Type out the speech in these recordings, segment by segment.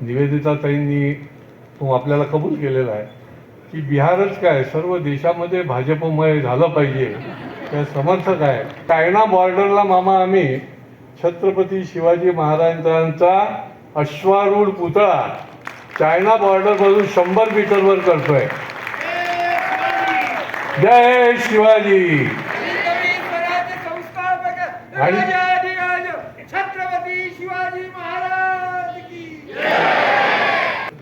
निवेदिताताईंनी तो आपल्याला कबूल केलेला आहे की बिहारच काय सर्व देशामध्ये भाजपमय झालं पाहिजे. त्या समर्थक आहे. चायना बॉर्डरला मामा आम्ही छत्रपती शिवाजी महाराजांचा अश्वारूढ पुतळा चायना बॉर्डरपासून शंभर मीटरवर करतोय. जय शिवाजी. आणि- राजाधिराज छत्रपती शिवाजी महाराज की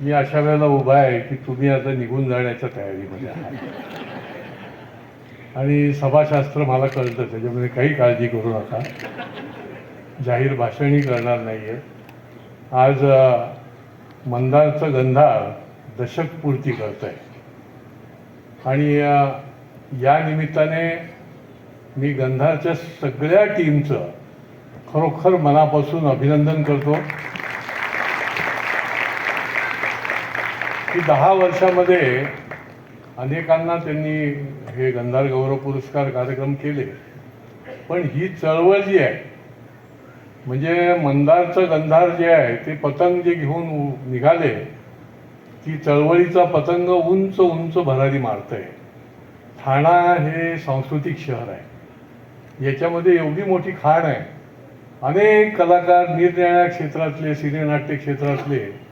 मी अशा वेळेला उभा आहे की तुम्ही आता निघून जाण्याच्या तयारीमध्ये आहात. आणि सभाशास्त्र मला कळतं त्याच्यामध्ये काही काळजी करू नका. जाहीर भाषणही करणार नाहीये. आज मंदारचा मंदारचं गंधार दशकपूर्ती करत आहे आणि या निमित्ताने मी गंधारच्या सगळ्या टीमचं खरोखर मनापासून अभिनंदन करतो. की दहा वर्षामध्ये अनेकांना त्यांनी हे गंधार गौरव पुरस्कार कार्यक्रम केले. पण ही चळवळ जी आहे म्हणजे मंदारचं गंधार जे आहे ते पतंग जे घेऊन निघाले ती चळवळीचा पतंग उंच उंच भरारी मारतंय. ठाणा हे सांस्कृतिक शहर आहे. याच्यामध्ये एवढी मोठी खाण आहे. अनेक कलाकार निरनिराळ्या क्षेत्रातले सिनेनाट्य क्षेत्रातले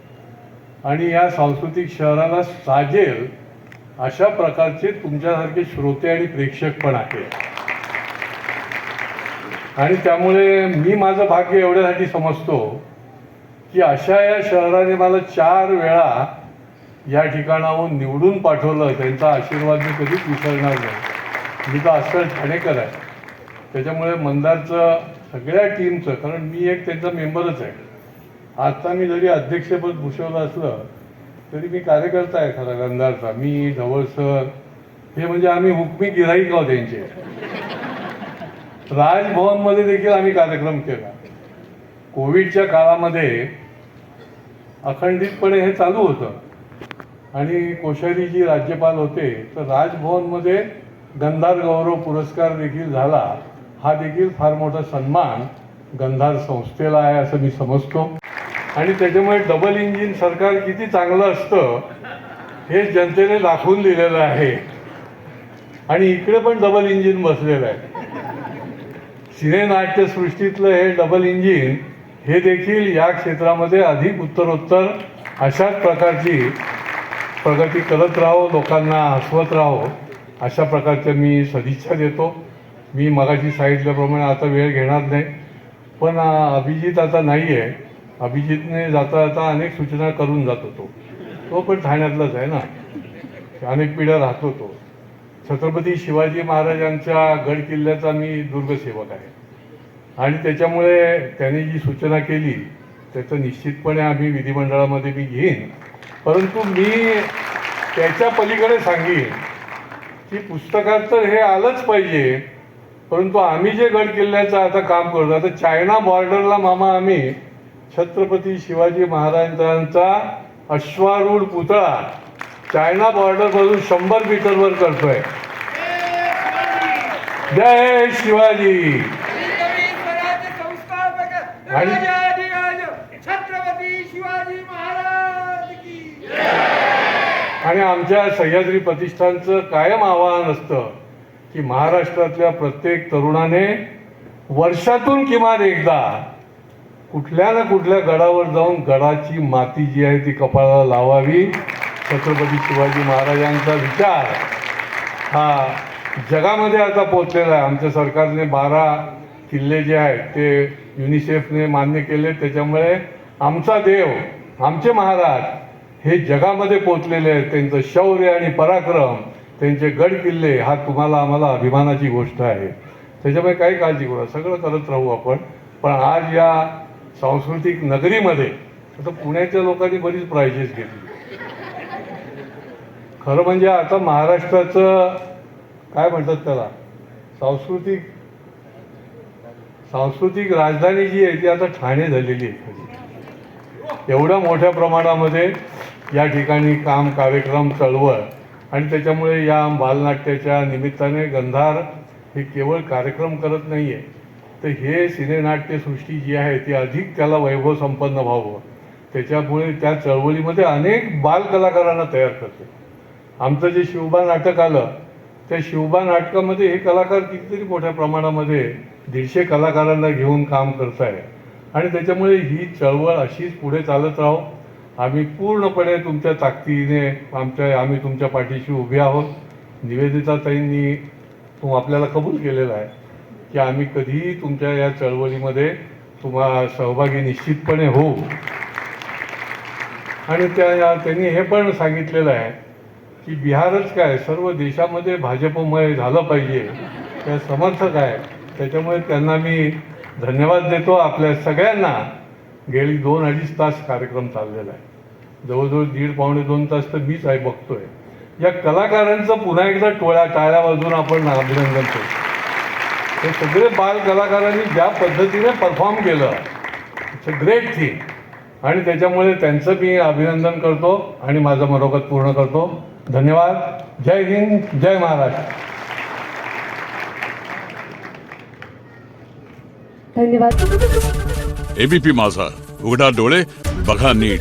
आणि या सांस्कृतिक शहराला साजेल अशा प्रकारचे तुमच्यासारखे श्रोते आणि प्रेक्षक पण आहेत. आणि त्यामुळे मी माझं भाग्य एवढ्यासाठी समजतो की अशा या शहराने मला चार वेळा या ठिकाणाहून निवडून पाठवलं. त्यांचा आशीर्वाद मी कधीच विसरणार नाही. मी तर अस्सल ठाणेकर आहे. त्याच्यामुळे मंदारचं सगळ्या टीमचं कारण मी एक त्यांचा मेंबरच आहे. आता मी जरी अध्यक्षपद भूषवलं असलं तरी मी कार्यकर्ता आहे खरा गंधारचा. मी धवळसर हे म्हणजे आम्ही हुकमी गिराईक आहोत त्यांचे राजभवनमध्ये देखील आम्ही कार्यक्रम केला. कोविडच्या काळामध्ये अखंडितपणे हे चालू होतं. आणि कोश्यारी जी राज्यपाल होते तर राजभवनमध्ये गंधार गौरव पुरस्कार देखील झाला. हा देखील फार मोठा सन्मान गंधार संस्थेला आहे असं मी समजतो. आणि त्याच्यामुळे डबल इंजिन सरकार किती चांगलं असतं हे जनतेने दाखवून दिलेलं आहे. आणि इकडे पण डबल इंजिन बसलेलं आहे. सिनेनाट्यसृष्टीतलं हे डबल इंजिन हे देखील या क्षेत्रामध्ये अधिक उत्तरोत्तर अशाच प्रकारची प्रगती करत राहो लोकांना हसवत राहो अशा प्रकारच्या मी सदिच्छा देतो. मी मगाशी सांगितल्याप्रमाणे आता वेळ घेणार नाही. पण अभिजित आता नाही आहे अभिजितने जाता जाता अनेक सूचना करून जातो तो तो पण ठाण्यातलाच आहे ना. अनेक पिढ्या राहतो तो छत्रपती शिवाजी महाराजांच्या गड किल्ल्याचा मी दुर्गसेवक आहे. आणि त्याच्यामुळे त्याने जी सूचना केली त्याचं निश्चितपणे आम्ही विधिमंडळामध्ये मी घेईन. परंतु मी त्याच्या पलीकडे सांगेन की पुस्तकात तर हे आलंच पाहिजे. परंतु आम्ही जे गड किल्ल्याचं आता काम करतो आता चायना बॉर्डरला मामा आम्ही छत्रपती शिवाजी महाराजांचा अश्वारूढ पुतळा चायना बॉर्डरमधून शंभर मीटरवर करतोय. जय शिवाजी. आणि- आणि आमच्या सह्याद्री प्रतिष्ठानचं कायम आवाहन असतं की महाराष्ट्रातल्या प्रत्येक तरुणाने वर्षातून किमान एकदा कुठल्या ना कुठल्या गडावर जाऊन गडाची माती जी आहे ती कपाळाला लावावी. छत्रपती शिवाजी महाराजांचा विचार. हा जगामध्ये आता पोचलेला आहे. आमच्या सरकारने बारा किल्ले जे आहेत ते युनिसेफने मान्य केले. त्याच्यामुळे आमचा देव आमचे महाराज हे जगामध्ये पोचलेले आहेत. त्यांचं शौर्य आणि पराक्रम त्यांचे गड किल्ले हा तुम्हाला आम्हाला अभिमानाची गोष्ट आहे. त्याच्यामुळे काही काळजी करू सगळं करत राहू आपण. पण आज या सांस्कृतिक नगरीमध्ये आता पुण्याच्या लोकांनी बरीच प्राइजेस घेतली. खरं म्हणजे आता महाराष्ट्राचं काय म्हणतात त्याला सांस्कृतिक सांस्कृतिक राजधानी जी आहे ती आता ठाणे झालेली आहे. एवढ्या मोठ्या प्रमाणामध्ये या ठिकाणी काम कार्यक्रम चळवळ आणि त्याच्यामुळे या बालनाट्याच्या निमित्ताने गंधार हे केवळ कार्यक्रम करत नाही आहे तर हे सिनेनाट्यसृष्टी जी आहे ती अधिक त्याला वैभव संपन्न व्हावं. त्याच्यामुळे त्या चळवळीमध्ये अनेक बालकलाकारांना तयार करते. आमचं जे शिवबा नाटक आलं त्या शिवबा नाटकामध्ये हे कलाकार कितीतरी मोठ्या प्रमाणामध्ये दीडशे कलाकारांना घेऊन काम करत आहे आणि त्याच्यामुळे ही चळवळ अशीच पुढे चालत राहो. आम्ही पूर्णपणे तुमच्या ताकदीने आमच्या आम्ही तुमच्या पाठीशी उभे आहोत. निवेदिताताईंनी तो आपल्याला कबूल केलेला आहे. की आम्ही कधीही तुमच्या या चळवळीमध्ये तुम्हा सहभागी निश्चितपणे होऊ. आणि त्या त्यांनी हे पण सांगितलेलं आहे की बिहारच काय सर्व देशामध्ये भाजपमय झालं पाहिजे. त्या समर्थक आहे. त्याच्यामुळे त्यांना मी धन्यवाद देतो. आपल्या सगळ्यांना गेली दोन अडीच तास कार्यक्रम चाललेला आहे. जवळजवळ दीड पावणे दोन तास तर मीच आहे बघतोय. या कलाकारांचं पुन्हा एकदा टोळ्या टाळ्या वाजून आपण अभिनंदन करतो. हे सगळे बाल कलाकारांनी ज्या पद्धतीने परफॉर्म केलं इट्स अ ग्रेट थिंग आणि त्याच्यामुळे त्यांचं मी अभिनंदन करतो आणि माझं मनोगत पूर्ण करतो. धन्यवाद. जय हिंद जय महाराष्ट्र. धन्यवाद. एबीपी माझा. उघडा डोळे बघा नीट.